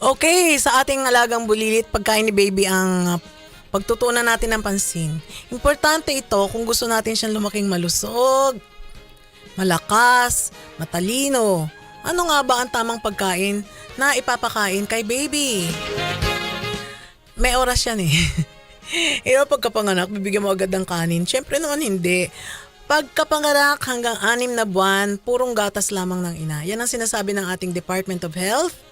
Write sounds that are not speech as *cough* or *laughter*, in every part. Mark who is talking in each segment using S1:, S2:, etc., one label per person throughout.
S1: Okay, sa ating alagang bulilit, pagkain ni baby ang uh, pagtutunan natin ng pansin. Importante ito kung gusto natin siyang lumaking malusog, malakas, matalino. Ano nga ba ang tamang pagkain na ipapakain kay baby? May oras yan eh. *laughs* Ito pagkapanganak, bibigyan mo agad ng kanin. Siyempre naman hindi. Pagkapanganak hanggang anim na buwan, purong gatas lamang ng ina. Yan ang sinasabi ng ating Department of Health.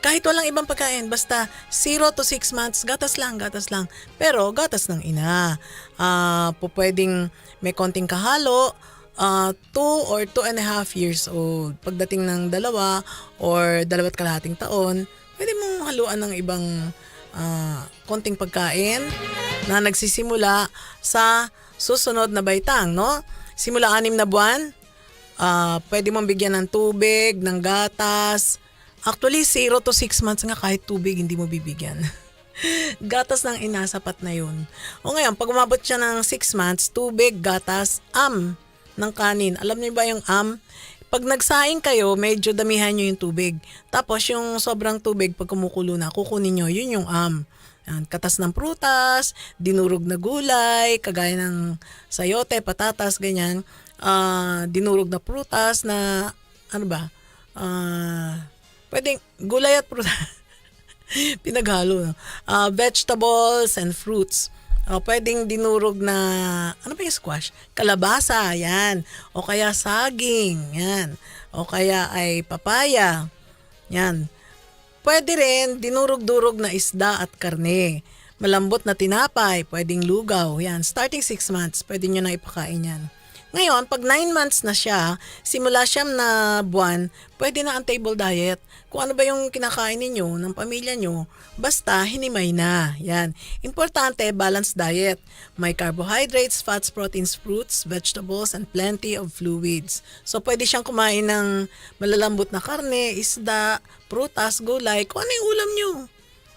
S1: Kahit walang ibang pagkain, basta 0 to 6 months, gatas lang, gatas lang. Pero gatas ng ina. Ah, po may konting kahalo, 2 or 2 and a half years old. Pagdating ng dalawa or dalawat kalahating taon, pwede mong haluan ng ibang ah, konting pagkain na nagsisimula sa susunod na baitang, no? Simula anim na buwan, ah, pwede mong bigyan ng tubig, ng gatas. Actually, 0 to 6 months nga kahit tubig hindi mo bibigyan. *laughs* gatas ng ina, sapat na yun. O ngayon, pag umabot siya ng 6 months, tubig, gatas, am ng kanin. Alam niyo ba yung am? Pag nagsaing kayo, medyo damihan nyo yung tubig. Tapos yung sobrang tubig, pag kumukulo na, kukunin nyo, yun yung am. Yan, katas ng prutas, dinurog na gulay, kagaya ng sayote, patatas, ganyan. Ah, dinurog na prutas na, ano ba? Ah, pwedeng gulay at prutas. *laughs* Pinaghalo. No? Ah, vegetables and fruits. Ah, pwedeng dinurog na, ano ba yung squash? Kalabasa, yan. O kaya saging, yan. O kaya ay papaya, yan. Pwede rin dinurog-durog na isda at karne. Malambot na tinapay, pwedeng lugaw, yan. Starting 6 months, pwede nyo na ipakain yan. Ngayon, pag 9 months na siya, simula siyam na buwan, pwede na ang table diet. Kung ano ba yung kinakain ninyo, ng pamilya nyo, basta hinimay na. Yan. Importante, balanced diet. May carbohydrates, fats, proteins, fruits, vegetables, and plenty of fluids. So, pwede siyang kumain ng malalambot na karne, isda, prutas, gulay, kung ano yung ulam nyo.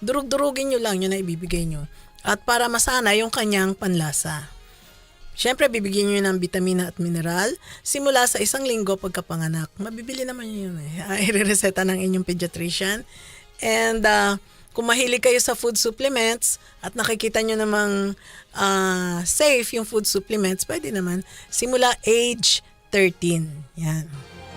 S1: Durug-durugin nyo lang, yun na ibibigay nyo. At para masana yung kanyang panlasa. Siyempre, bibigyan nyo ng vitamina at mineral simula sa isang linggo pagkapanganak. Mabibili naman yun eh. Ah, *laughs* Irereseta ng inyong pediatrician. And uh, kung mahilig kayo sa food supplements at nakikita nyo namang ah, safe yung food supplements, pwede naman simula age 13. Yan.